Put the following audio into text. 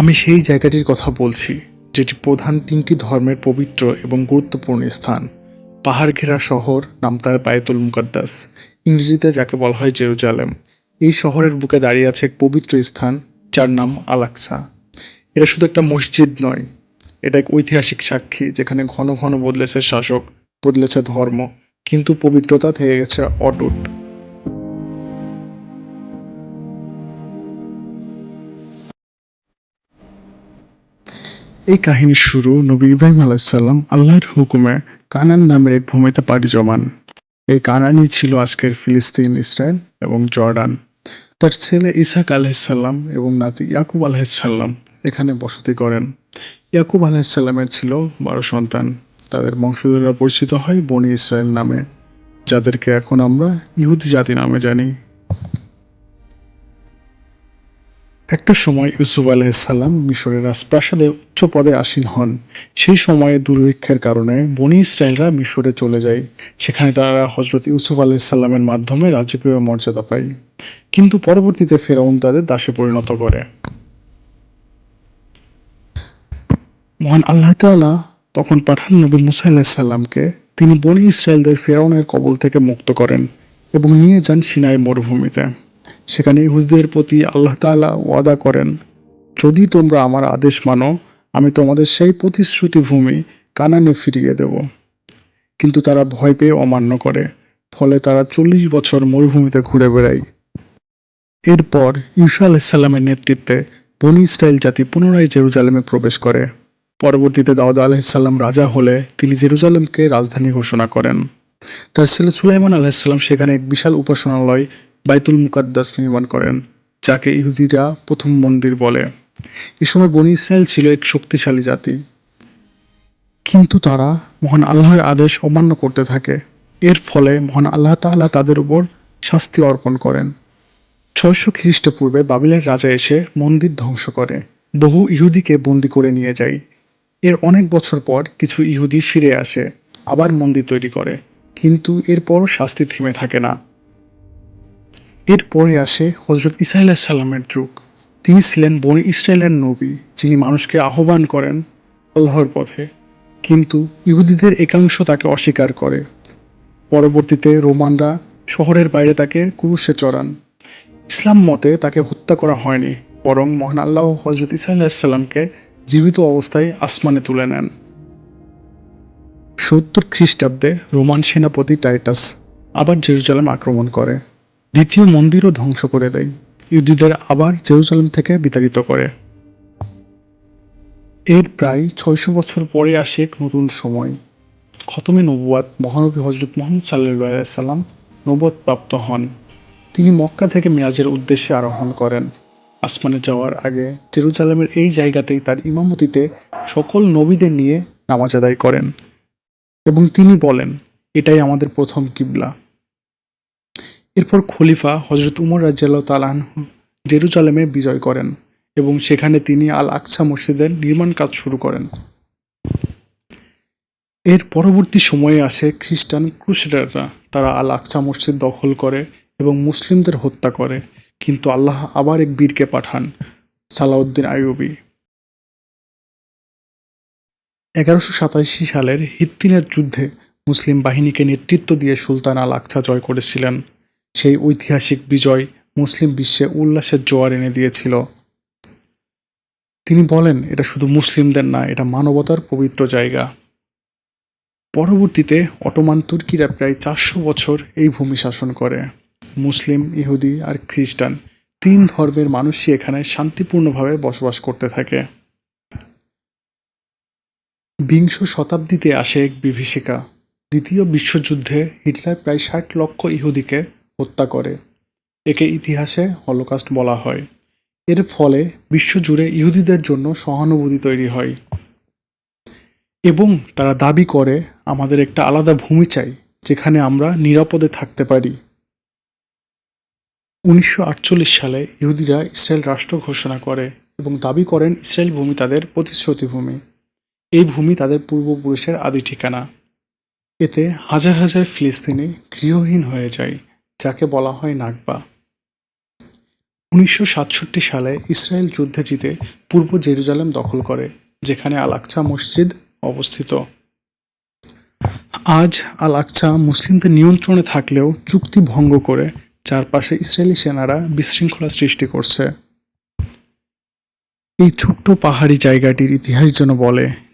আমি সেই জায়গাটির কথা বলছি, যেটি প্রধান তিনটি ধর্মের পবিত্র এবং গুরুত্বপূর্ণ স্থান। পাহাড় ঘেরা শহর নাম তার বায়তুল মুকাদ্দাস, ইংরেজিতে যাকে বলা হয় জেরুজালেম। এই শহরের বুকে দাঁড়িয়ে আছে এক পবিত্র স্থান, যার নাম আলাক্সা এটা শুধু একটা মসজিদ নয়, এটা এক ঐতিহাসিক সাক্ষী, যেখানে ঘন ঘন বদলেছে শাসক, বদলেছে ধর্ম, কিন্তু পবিত্রতা থেকে গেছে অটুট। এই কাহিনী শুরু নবী ইব্রাহিম আলাইসাল্লাম আল্লাহর হুকুমে কানান নামের এক ভূমিতে পাড়ি জমান। এই কানানই ছিল আজকের ফিলিস্তিন, ইসরায়েল এবং জর্ডান। তার ছেলে ইসাক আলাইসাল্লাম এবং নাতি ইয়াকুব আলাইসাল্লাম এখানে বসতি করেন। ইয়াকুব আলাইসাল্লামের ছিল বারো সন্তান। তাদের বংশধররা পরিচিত হয় বনি ইসরায়েল নামে, যাদেরকে এখন আমরা ইহুদি জাতি নামে জানি। একটা সময় ইউসুফ আলাইসাল্লাম মিশরের রাজপ্রাসাদে উচ্চ পদে আসীন হন। সেই সময়ে দুর্ভিক্ষের কারণে বনি ইসরায়েলরা মিশরে চলে যায়, সেখানে তারা হজরত ইউসুফ আলাইসাল্লামের মাধ্যমে রাজকীয় মর্যাদা পায়। কিন্তু পরবর্তীতে ফেরাউন তাদের দাসে পরিণত করে। মহান আল্লাহ তাআলা তখন পাঠান নবী মুসা আলাহিসাল্লামকে তিনি বনি ইসরায়েলদের ফেরাউনের কবল থেকে মুক্ত করেন এবং নিয়ে যান সিনাই মরুভূমিতে। সেখানে ইহুদিদের প্রতি আল্লাহ তাআলা ওয়াদা করেন, যদি তোমরা আমার আদেশ মানো, আমি তোমাদের সেই প্রতিশ্রুতি ভূমি কানানে ফিরিয়ে দেব। কিন্তু তারা ভয় পেয়ে অমান্য করে, ফলে তারা চল্লিশ বছর মরুভূমিতে ঘুরে বেড়ায়। এরপর ইউসা আলাহিসাল্লামের নেতৃত্বে বনি ইসরায়েল জাতি পুনরায় জেরুজালেমে প্রবেশ করে। পরবর্তীতে দাউদ আলাহিসাল্লাম রাজা হলে তিনি জেরুজালেমকে রাজধানী ঘোষণা করেন। তার ছেলে সুলাইমান আলাহিসাল্লাম সেখানে এক বিশাল উপাসনালয় বাইতুল মুকাদ্দাস নির্মাণ করেন, যাকে ইহুদিরা প্রথম মন্দির বলে। এ সময় বনি ইসরায়েল ছিল এক শক্তিশালী জাতি। কিন্তু তারা মহান আল্লাহর আদেশ অমান্য করতে থাকে। এর ফলে মহান আল্লাহ তাআলা তাদের উপর শাস্তি অর্পণ করেন। ছয়শো খ্রিস্টপূর্বে বাবিলের রাজা এসে মন্দির ধ্বংস করে। বহু ইহুদিকে বন্দি করে নিয়ে যায়। এর অনেক বছর পর কিছু ইহুদি ফিরে আসে, আবার মন্দির তৈরি করে। কিন্তু এরপরও শাস্তি থেমে থাকে না। এরপরে আসে হজরত ইসা সাল্লামের যুগ। তিনি ছিলেন বনি ইসরায়েলের নবী, যিনি মানুষকে আহ্বান করেন আল্লাহর পথে। কিন্তু ইহুদিদের একাংশ তাকে অস্বীকার করে। পরবর্তীতে রোমানরা শহরের বাইরে তাকে ক্রুশে চড়ান। ইসলাম মতে তাকে হত্যা করা হয়নি, বরং মহান আল্লাহ হজরত ইসা সাল্লামকে জীবিত অবস্থায় আসমানে তুলে নেন। সত্তর খ্রিস্টাব্দে রোমান সেনাপতি টাইটাস আবার জেরুজালেম আক্রমণ করে। দ্বিতীয় মন্দিরও ধ্বংস করে দেয়। ইহুদিদের আবার জেরুজালেম থেকে বিতাড়িত করে। এর প্রায় ছয়শো বছর পরে আসে এক নতুন সময়। খতমে নবুয়াত মহানবী হজরত মোহাম্মদ সাল্লাহ সাল্লাম প্রাপ্ত হন। তিনি মক্কা থেকে মেয়াজের উদ্দেশ্যে আরোহণ করেন। আসমানে যাওয়ার আগে জেরুজালেমের এই জায়গাতেই তার ইমামতিতে সকল নবীদের নিয়ে নামাজ আদায় করেন এবং তিনি বলেন, এটাই আমাদের প্রথম কিবলা। এরপর খলিফা হজরত উমর রাজিয়াল্লাহ তালাহু জেরুজালেমে বিজয় করেন এবং সেখানে তিনি আল আকসা মসজিদের নির্মাণ কাজ শুরু করেন। এর পরবর্তী সময়ে আসে খ্রিস্টান ক্রুসেডাররা। তারা আল আকসা মসজিদ দখল করে এবং মুসলিমদের হত্যা করে। কিন্তু আল্লাহ আবার এক বীরকে পাঠান, সালাউদ্দিন আইয়ুবি। এগারোশো সাতাশি সালের হিত্তিনের যুদ্ধে মুসলিম বাহিনীকে নেতৃত্ব দিয়ে সুলতান আল আকসা জয় করেছিলেন। সেই ঐতিহাসিক বিজয় মুসলিম বিশ্বে উল্লাসের জোয়ার এনে দিয়েছিল। তিনি বলেন, এটা শুধু মুসলিমদের না, এটা মানবতার পবিত্র জায়গা। পরবর্তীতে অটোমান তুর্কিরা প্রায় চারশো বছর এই ভূমি শাসন করে। মুসলিম, ইহুদি আর খ্রিস্টান তিন ধর্মের মানুষই এখানে শান্তিপূর্ণভাবে বসবাস করতে থাকে। বিংশ শতাব্দীতে আসে এক বিভীষিকা। দ্বিতীয় বিশ্বযুদ্ধে হিটলার প্রায় ষাট লক্ষ ইহুদিকে হত্যা করে। একে ইতিহাসে হলোকাস্ট বলা হয়। এর ফলে বিশ্বজুড়ে ইহুদিদের জন্য সহানুভূতি তৈরি হয়। এবং তারা দাবি করে, আমাদের একটা আলাদা ভূমি চাই, যেখানে আমরা নিরাপদে থাকতে পারি। উনিশশো আটচল্লিশ সালে ইহুদিরা ইসরায়েল রাষ্ট্র ঘোষণা করে এবং দাবি করেন ইসরায়েল ভূমি তাদের প্রতিশ্রুতি ভূমি। এই ভূমি তাদের পূর্বপুরুষের আদি ঠিকানা। এতে হাজার হাজার ফিলিস্তিনি গৃহহীন হয়ে যায়। যাকে বলা হয় নাগবা। উনিশশো সাতষট্টি সালে ইসরায়েল যুদ্ধে জিতে পূর্ব জেরুজালেম দখল করে, যেখানে আল আকসা মসজিদ অবস্থিত। আজ আল আকসা মুসলিমদের নিয়ন্ত্রণে থাকলেও চুক্তি ভঙ্গ করে চারপাশে ইসরায়েলি সেনারা বিশৃঙ্খলা সৃষ্টি করছে। এই ছোট্ট পাহাড়ি জায়গাটির ইতিহাস যেন বলে